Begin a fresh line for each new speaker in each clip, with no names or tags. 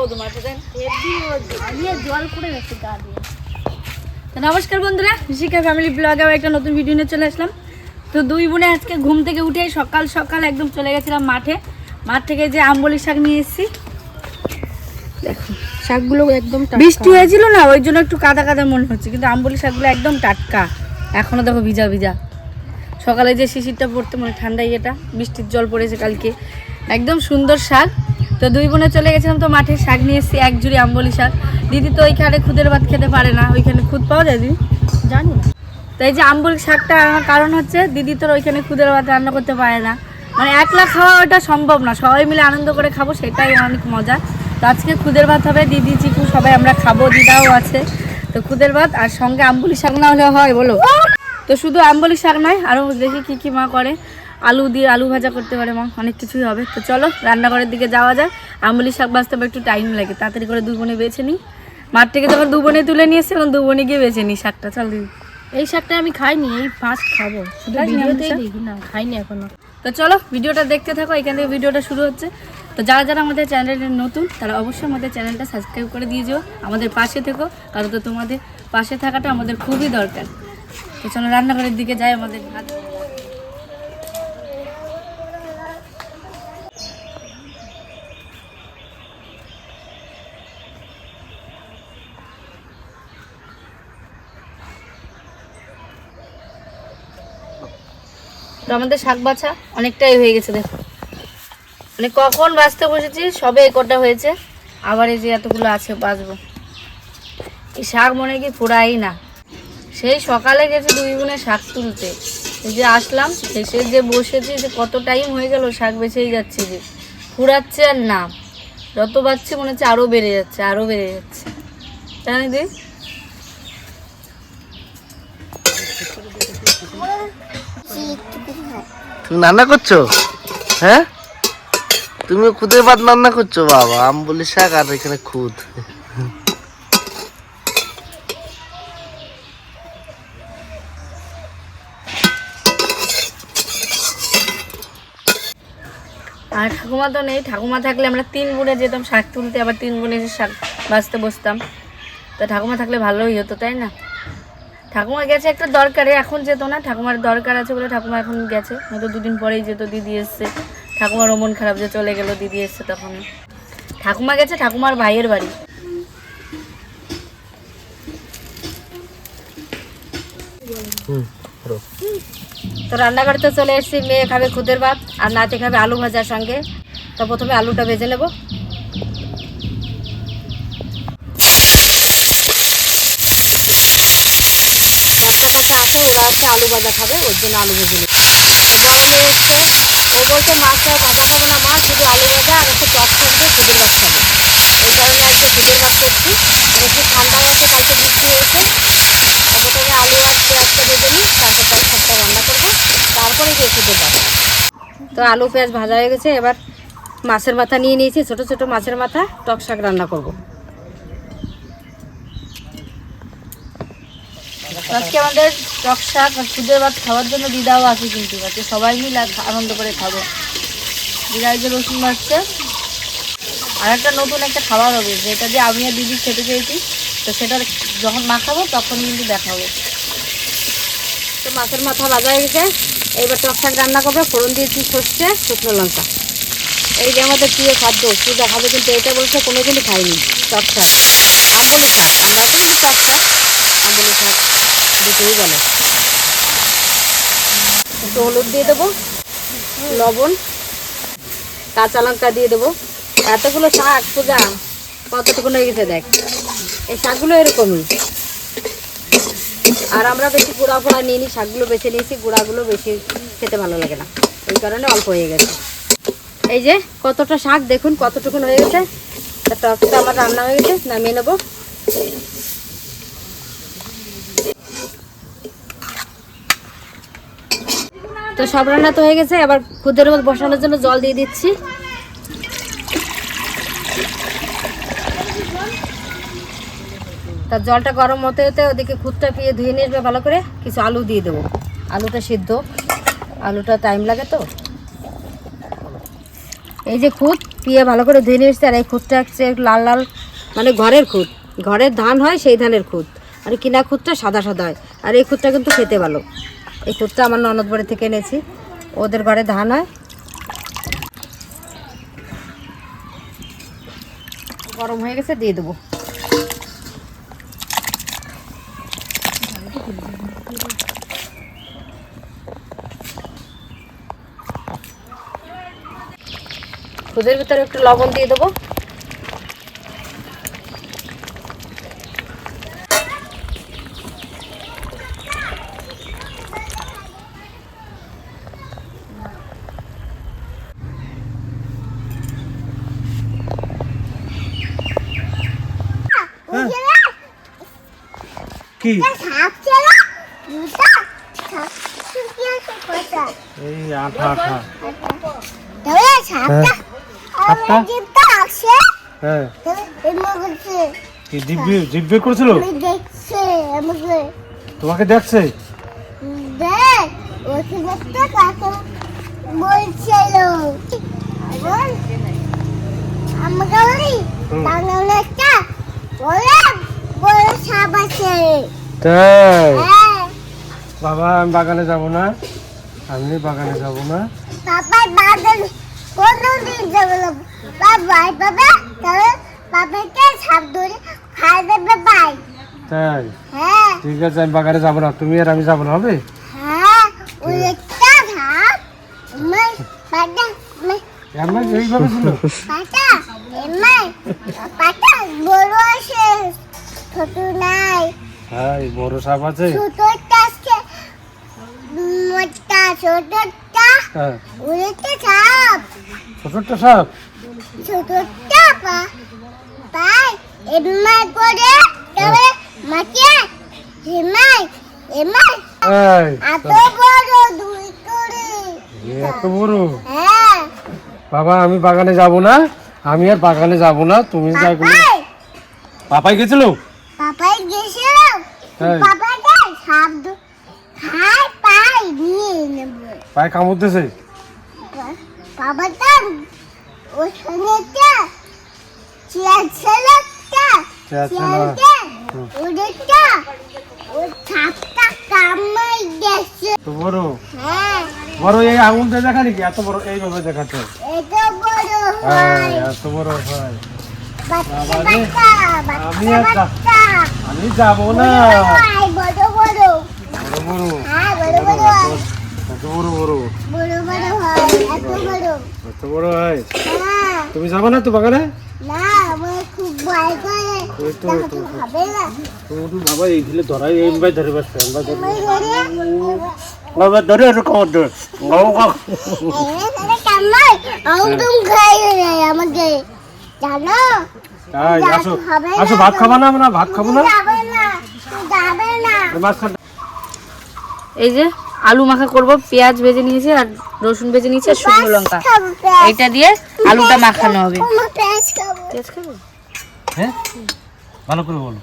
রোদ মাঠে দেন
জল পড়ে গেছে গা দিয়ে।
তো নমস্কার বন্ধুরা ঋষিকা ফ্যামিলি ব্লগে আবার একটা নতুন ভিডিও নিয়ে চলে আসলাম। তো দুই বোনে আজকে ঘুম থেকে উঠে সকাল সকাল একদম চলে গেছিলাম মাঠে। মাঠ থেকে যে আম্বলি শাক নিয়ে এসেছি। দেখো
শাকগুলো একদম
বৃষ্টি হয়েছিল না ওই জন্য একটু কাদা কাদা মনে হচ্ছে কিন্তু আম্বলি শাকগুলো একদম টাটকা। এখনও দেখো ভিজা ভিজা। সকালে যে শিশিরটা পড়তে মানে ঠান্ডা ইয়েটা বৃষ্টির জল পড়েছে কালকে। একদম সুন্দর শাক। তো দুই বোনে চলে গেছিলাম তো মাঠে শাক নিয়ে এসেছি এক জুড়ি আম্বলি শাক। দিদি তো ওইখানে খুদের ভাত খেতে পারে না ওইখানে খুদ পাওয়া যায় দিদি?
জানি না।
তো এই যে আম্বুল শাকটা আনার কারণ হচ্ছে দিদি তোর ওইখানে খুদের ভাত রান্না করতে পারে না। মানে একলা খাওয়া ওটা সম্ভব না সবাই মিলে আনন্দ করে খাব সেটাই অনেক মজা। তো আজকে খুদের ভাত হবে দিদি চিকু সবাই আমরা খাব দিদাও আছে। তো খুদের ভাত আর সঙ্গে আম্বুলি শাক না হলে হয় বলো? তো শুধু আম্বুলি শাক নয় আরও দেখি কী কী মা করে। আলু দিয়ে আলু ভাজা করতে পারে মা অনেক কিছুই হবে। তো চলো রান্নাঘরের দিকে যাওয়া যায় আম্বুলি শাক বাঁচতে হবে একটু টাইম লাগে তাড়াতাড়ি করে দু বোনে বেছে নিই মাঠ থেকে যখন দু বোনে তুলে নিয়ে এসে এখন দু বোনে গিয়ে বেছে নিই শাকটা। চল দিদি
এই শাকটা আমি খাইনি এই ফার্স্ট খাব। শুধু ভিডিওতেই দেখি না খাইনি এখনও।
তো চলো ভিডিওটা দেখতে থাকো এখান থেকে ভিডিওটা শুরু হচ্ছে। তো যারা যারা আমাদের চ্যানেলে নতুন তারা অবশ্যই আমাদের চ্যানেলটা সাবস্ক্রাইব করে দিয়ে যেও। আমাদের পাশে থেকো কারণ তো তোমাদের পাশে থাকাটা আমাদের খুবই দরকার। তো চলো রান্নাঘরের দিকে যাই আমাদের হাত তো আমাদের শাক বাছা অনেকটাই হয়ে গেছে, দেখো। মানে কখন বাঁচতে বসেছি, সবে এই কটা হয়েছে। আবার এই যে এতগুলো আছে বাঁচবো এই শাক মনে কি ফুরাই না। সেই সকালে গেছে দুই বোনে শাক তুলতে। এই যে আসলাম, এসে যে বসেছি, যে কত টাইম হয়ে গেল শাক বেছেই যাচ্ছে যে। ফুরাচ্ছে আর না। যত বাচ্চি মনে হচ্ছে আরও বেড়ে যাচ্ছে আরও বেড়ে যাচ্ছে। জানি দি
তুমি রান্না করছ? হ্যাঁ? তুমি খুদের ভাত রান্না করছ, বাবা। আম্বুলি শাক আর এখানে খুদ।
আর ঠাকুমা তো নেই। ঠাকুমা থাকলে আমরা তিন বোনে যেতাম, শাক তুলতে। আবার তিন বোনে এসে শাক বাঁচতে বসতাম। তো ঠাকুমা থাকলে ভালোই হতো, তাই না? ঠাকুমা গেছে একটা দরকারে এখন যেত না ঠাকুমার দরকার আছে বলে ঠাকুমা এখন গেছে। হয়তো দুদিন পরেই যেত দিদি এসছে। ঠাকুমারও মন খারাপ যে চলে গেল দিদি এসছে তখন। ঠাকুমা গেছে ঠাকুমার ভাইয়ের বাড়ি। তো রান্নাঘরে তো চলে এসেছি মেয়ে খাবে খুদের ভাত আর নাতি খাবে আলু ভাজার সঙ্গে। তো প্রথমে আলুটা ভেজে নেব একটা কথা হচ্ছে আলু ভাজা খাবে, ওর জন্য আলু ভেজে তো বড় মেয়ে এসছে ও বলছে মাছ আর ভাজা খাবে না, মা, শুধু আলু ভাজা আর একটু টক থাকবে খুদের মাছ খাবে। এই কারণে আজকে খুদের ভাত করছি। একটু ঠান্ডা আছে, কালকে বৃষ্টি হয়েছে। প্রথমে আলু আর পেঁয়াজটা ভেজে নিই তারপর তার সবটা রান্না করব। তারপরে গিয়ে খেতে পাবো তো আলু, পেঁয়াজ ভাজা হয়ে গেছে। এবার মাছের মাথা নিয়ে নিয়েছি, ছোট ছোট মাছের মাথা, টক শাক রান্না করব। আজকে আমাদের টক শাক আর খুদের ভাত খাওয়ার জন্য দিদাও আছে কিন্তু। আজকে সবাই মিলে আনন্দ করে খাব। দিদা যে রসুন মারছে আর একটা নতুন একটা খাবার হবে, যেটা দিয়ে আমি আর দিদি খেতে চেয়েছি তো সেটা যখন মাখাবো তখন কিন্তু দেখাবো তো মাছের মাথা ভাজা হয়ে গেছে। এইবার টক শাক রান্না করব। ফোড়ন দিয়েছি সর্ষে, শুকনো লঙ্কা। এই যে আমাদের প্রিয় খাদ্য সুজা খাবে কিন্তু এটা বলছে কোনোদিনই খাইনি টক শাক। আম্বলি শাক আমরা তো কিন্তু টক শাক আম্বলি শাক। দুটোই বলে একটু হলুদ দিয়ে দেবো, লবণ, কাঁচা লঙ্কা দিয়ে দেবো। এতগুলো শাক, পূজা কতটুকু হয়ে গেছে দেখ। এই শাকগুলো এরকমই। আর আমরা বেশি গুঁড়া ফোড়া নিয়ে নিই শাকগুলো বেছে নিয়েছি, গুঁড়াগুলো বেশি খেতে ভালো লাগে না। এই কারণে অল্প হয়ে গেছে। এই যে, কতটা শাক দেখুন, কতটুকুন হয়ে গেছে। টকটা আমার রান্না হয়ে গেছে, নামিয়ে নেব। তো সব রান্না তো হয়ে গেছে, এবার খুদের মধ্যে বসানোর জন্য জল দিয়ে দিচ্ছি। তার জলটা গরম হতে হতে ওদিকে খুদটা পিয়ে ধুয়ে নিয়ে আসবে ভালো করে কিছু আলু দিয়ে দেবো। আলুটা সিদ্ধ। আলুটা টাইম লাগে তো। এই যে খুদ
পিয়ে ভালো করে ধুয়ে নিয়ে এসছে, আর এই খুদটা হচ্ছে লাল লাল মানে ঘরের খুদ। ঘরের ধান হয় সেই ধানের খুদ। আর কিনা খুদটা সাদা সাদা হয়। আর এই খুদটা কিন্তু খেতে ভালো। এই খুদটা আমার ননদ বাড়ি থেকে এনেছি। ওদের ঘরে ধান হয়। গরম হয়ে গেছে, দিয়ে দেবো। খুদের ভিতরে একটু লবণ দিয়ে দেবো।
কি? এই আঠা আঠা।
সাপটা
হ্যাঁ।
করছে
কি করেছিল? তোমাকে দেখছে?
দেখ ওখানে একটা কাকে বলছিল। বলি। বলে
তাই?
হ্যাঁ।
বাবা আমি বাগানে যাব না। আমি বাগানে যাব না।
পাপার বাগান কোনোদিন যাবে না। বাবাই বাবা তবে বাবাকে সাপ ধরে খাই দেবে পাই
তাই?
হ্যাঁ।
ঠিক আছে আমি বাগানে যাব না। তুমি আর আমি যাব না হবে?
হ্যাঁ ওই একটা সাপ। আমার পাটা
এমন এইভাবে ছিল
পাটা এমাই পাটা আছে ছোট নাই।
হ্যাঁ এই বড় সাপ আছে?
ছোটটা আছে। মোটা ছোটটা
হ্যাঁ।
ওইটা সাপ।
ছোটটা সাপ?
ছোটটা পা পাই এমাই করে তবে মাকে এমাই
এই
এত বড় দুই করে।
এত বড়?
হ্যাঁ।
বাবা আমি বাগানে যাব না। আমি আর বাগানে যাব না। তুমি যাই
পাপাই
গেছিল?
পাপাই গেছিল
হ্যাঁ।
পাপাকে সাপ দু- খাই পাই নিয়ে নেব।
পায়ে
বাবাটা একটা চেয়ার ছিল একটা।
চেয়ার
চেয়ারটা ওদেরটা ও সাপটা গেছে।
তো বড়?
হ্যাঁ।
বড় এই আঙুলটা দেখা নাকি এত বড় এইভাবে দেখাচ্ছে।
এত বড়
হ্যাঁ।
হয়
এত বড় হয়। আমি আর যাব না।
বড় বড়
তুমি যাবে না তো বাগানে? বাবা এই ধরাই এই ধরে বসছে আমরা ধরে বাবা ধরে
খাই যায় আমাকে। জানো?
তাই আসো। আসো ভাত খাবা না আমরা? ভাত খাব না?
যাবে না যাবে না।
মাঝখান
এই যে আলু মাখা করব পেঁয়াজ ভেজে নিয়েছি আর রসুন ভেজে নিয়েছি আর শুকনো লঙ্কা। এটা দিয়ে আলুটা মাখানো হবে।
পেঁয়াজ খাব।
হ্যাঁ? ভালো করে বলো।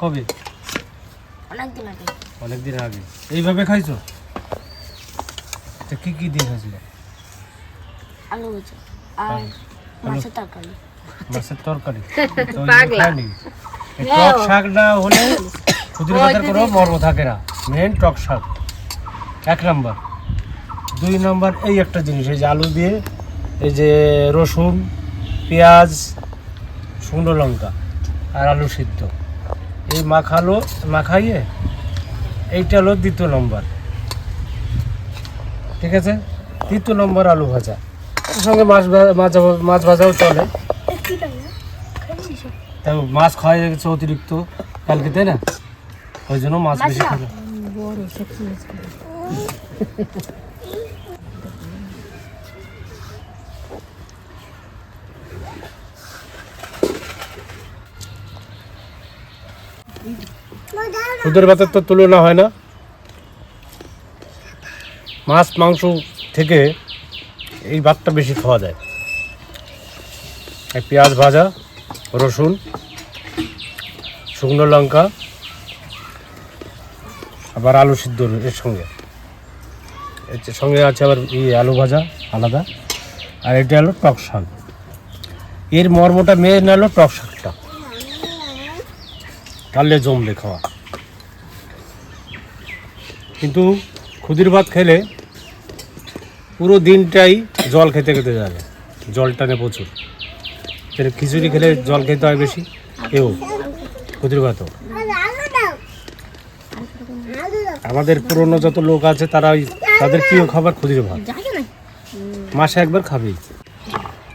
কবে?
অনেকদিন আগে।
অনেকদিন আগে। এইভাবে খাইছো? কি কি দিয়ে খাইছিল?
আলু। আর মাছের তরকারি।
মাছের তরকারি? তো টক শাক না হলে খুদির ভেতর কোনো মর্ম থাকে না। মেন টক শাক। এক নাম্বার। দুই নাম্বার এই একটা জিনিস এই যে আলু দিয়ে এই যে রসুন পেঁয়াজ শুকনো লঙ্কা আর আলু সিদ্ধ। এই মাখালো মাখাইয়ে এইটা হলো দ্বিতীয় নম্বর। ঠিক আছে? তৃতীয় নম্বর আলু ভাজা। সঙ্গে মাছ মাছ মাছ ভাজাও চলে। তাই মাছ খাওয়া গেছে অতিরিক্ত কালকে তাই না? ওই জন্য মাছ বেশি খেলো। সুদের ভাতের তো তুলনা হয় না। মাছ মাংস থেকে এই ভাতটা বেশি খাওয়া যায়। এই পেঁয়াজ ভাজা, রসুন, শুকনো লঙ্কা, আবার আলু সিদ্ধ এর সঙ্গে। এর সঙ্গে আছে আবার ই আলু ভাজা, আলাদা। আর এটা হলো টক শাক। এর মর্মটা মেন হলো টক শাকটা। তাহলে জমবে খাওয়া। কিন্তু ক্ষুদির ভাত খেলে পুরো দিনটাই জল খেতে খেতে যাবে। জল টানে প্রচুর। সেটা খিচুড়ি খেলে জল খেতে হয় বেশি? এও ক্ষুদির
দাও
আমাদের পুরনো যত লোক আছে, তারা ওই তাদের প্রিয় খাবার ক্ষুদির ভাত। মাসে একবার খাবেই।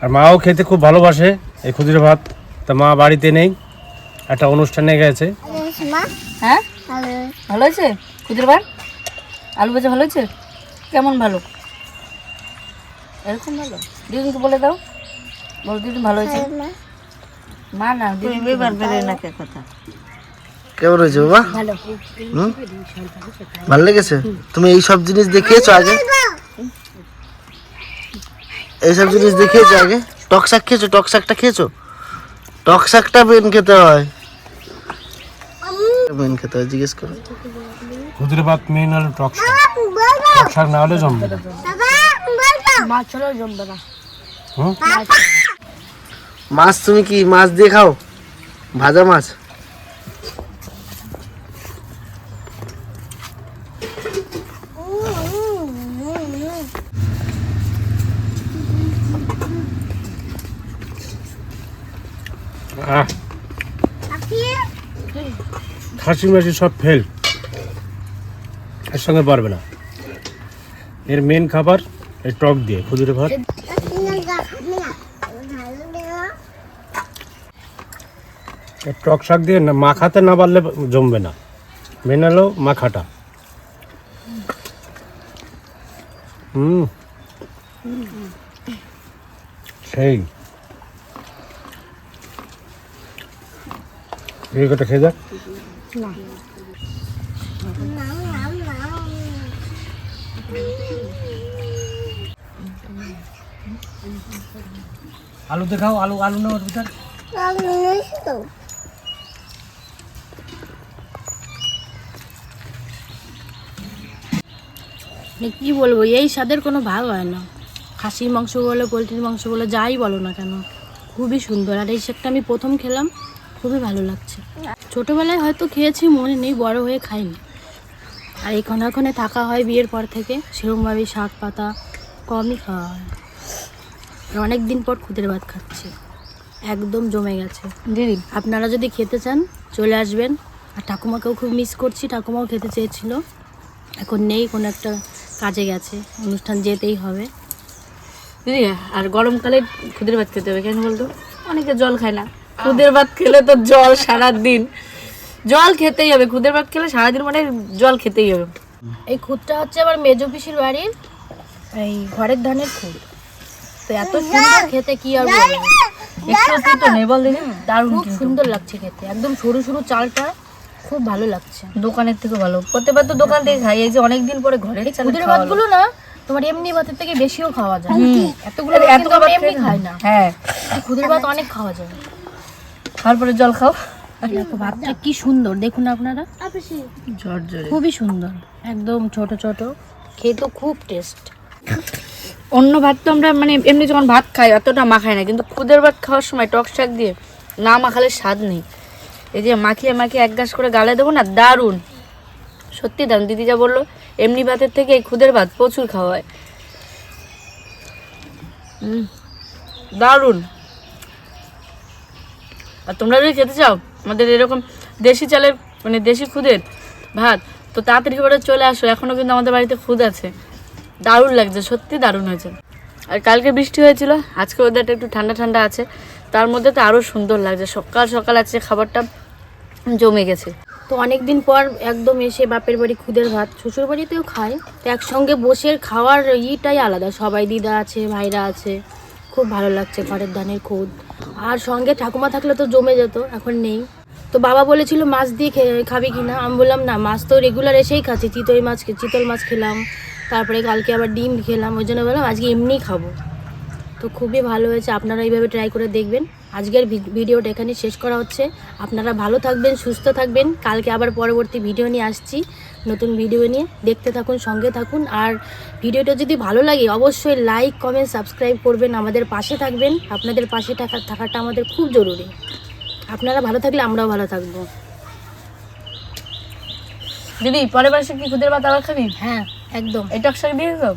আর মাও খেতে খুব ভালোবাসে এই ক্ষুদির ভাত। তা মা বাড়িতে নেই। একটা অনুষ্ঠানে গেছে।
হ্যাঁ? ভালো হয়েছে? খুদের বার আলু ভাজা ভালো হয়েছে? কেমন ভালো? এরকম ভালো? দিদিকে বলে দাও। বল দিদি ভালো হয়েছে?
মা।
মা না দিদি না কে কথা।
কেমন হয়েছে বাবা? হুম? ভালো লেগেছে? তুমি এই সব জিনিস দেখিয়েছো আগে? এইসব জিনিস দেখিয়েছো আগে? টক শাক খেয়েছো? টক শাকটা খেয়েছো? টক শাকটা মেন খেতে হয়। মেন খেতে হয় জিজ্ঞেস করো।
ভাত মেন হলো টক শাক। টক শাক না হলে জমবে
মাছ ছাড়াও জমবে না।
মাছ তুমি কি মাছ দিয়ে খাও? ভাজা মাছ?
আহ খাসি মাসি সব ফেল এর সঙ্গে পারবে না। এর মেন খাবার টক দিয়ে ক্ষুদির ভাত। টক শাক দিয়ে না, মাখাতে না পারলে জমবে না। মেন হলো মাখাটা। হুম। সেই। এই খেয়ে যাক। আলু দেখাও আলু আলু নেওয়ার ভিতর।
মানে কি বলব এই স্বাদের কোনো ভাগ হয় না। খাসির মাংস বলো পোলট্রির মাংস বলো যাই বলো না কেন খুবই সুন্দর। আর এই শাকটা আমি প্রথম খেলাম খুবই ভালো লাগছে। ছোটোবেলায় হয়তো খেয়েছি মনে নেই বড় হয়ে খাইনি। আর এখানে ওখানে থাকা হয় বিয়ের পর থেকে সেরকমভাবে শাক পাতা কমই খাওয়া হয়। অনেক দিন পর খুদের ভাত খাচ্ছি। একদম জমে গেছে।
দিদি
আপনারা যদি খেতে চান চলে আসবেন। আর ঠাকুমাকেও খুব মিস করছি ঠাকুমাও খেতে চেয়েছিল। এখন নেই কোনো একটা কাজে গেছে। অনুষ্ঠান যেতেই হবে।
দিদি আর গরমকালে খুদের ভাত খেতে হবে কেন বলতো? অনেকে জল খায় না। খুদের ভাত খেলে তো জল সারাদিন। জল খেতেই হবে। খুদের ভাত খেলে সারাদিন মানে জল খেতেই হবে।
এই খুদটা হচ্ছে আমার মেজো পিসির বাড়ির এই ঘরের ধানের খুদ। তো এত সুন্দর খেতে কি আর বলব?
একটু তো নেই বল দিদি দারুণ
খুব সুন্দর লাগছে খেতে। একদম সরু সরু চালটা খুব ভালো লাগছে।
দোকানের থেকে ভালো। প্রত্যেকবার তো দোকান থেকে খাই। এই যে অনেকদিন পরে ঘরে
খুদের ভাতগুলো না তোমার এমনি ভাতের থেকে বেশিও খাওয়া যায়। এতগুলো
এত
ভাত কিন্তু এমনি খাই না।
হ্যাঁ।
খুদের ভাত অনেক খাওয়া যায়।
তারপরে জল খাও।
দেখো ভাতটা কি সুন্দর। দেখুন আপনারা। খুবই সুন্দর। একদম ছোট ছোট। খেয়ে তো খুব টেস্ট
অন্য ভাত তো আমরা মানে এমনি যখন ভাত খাই, অতটা মাখাই না। কিন্তু খুদের ভাত খাওয়ার সময় টক শাক দিয়ে না মাখালে স্বাদ নেই। এই যে মাখিয়ে মাখিয়ে এক গাছ করে গালে দেবো না, দারুণ। সত্যি দারুণ। দিদি যা বলল, এমনি ভাতের থেকে এই খুদের ভাত প্রচুর খাওয়া হয়। দারুণ। আর তোমরা যদি খেতে চাও, আমাদের এরকম দেশি চালের মানে দেশি খুদের ভাত, তো তাড়াতাড়ি করে চলে আসো। এখনও কিন্তু আমাদের বাড়িতে খুদ আছে। দারুণ লাগছে, সত্যি দারুণ হয়েছে। আর কালকে বৃষ্টি হয়েছিল, আজকে ওদেরটা একটু ঠান্ডা ঠান্ডা আছে, তার মধ্যে তো আরও সুন্দর লাগছে। সকাল সকাল আছে খাবারটা জমে গেছে।
তো অনেক দিন পর একদম এসে বাপের বাড়ি খুদের ভাত, শ্বশুর বাড়িতেও খায়, তো একসঙ্গে বসে খাওয়ার ইটাই আলাদা। সবাই দিদা আছে, ভাইরা আছে, খুব ভালো লাগছে ঘরের ধানের খুদ। আর সঙ্গে ঠাকুমা থাকলে তো জমে যেত, এখন নেই। তো বাবা বলেছিল, মাছ দিয়ে খাবি কিনা? আমি বললাম, না, মাছ তো রেগুলার এসেই খাচ্ছি, চিতই মাছ চিতল মাছ খেলাম। তারপরে কালকে আবার ডিম খেলাম ওই জন্য বললাম আজকে এমনিই খাব। তো খুবই ভালো হয়েছে আপনারা এইভাবে ট্রাই করে দেখবেন। আজকের ভিডিওটা এখানে শেষ করা হচ্ছে। আপনারা ভালো থাকবেন সুস্থ থাকবেন। কালকে আবার পরবর্তী ভিডিও নিয়ে আসছি নতুন ভিডিও নিয়ে। দেখতে থাকুন সঙ্গে থাকুন। আর ভিডিওটা যদি ভালো লাগে অবশ্যই লাইক কমেন্ট সাবস্ক্রাইব করবেন আমাদের পাশে থাকবেন। আপনাদের পাশে থাকা থাকাটা আমাদের খুব জরুরি। আপনারা ভালো থাকলে আমরাও ভালো থাকব।
দিদি পরের বার এসে কি খুদের ভাত আবার খাবি?
হ্যাঁ। একদম।
এটা শাক দিয়ে দাও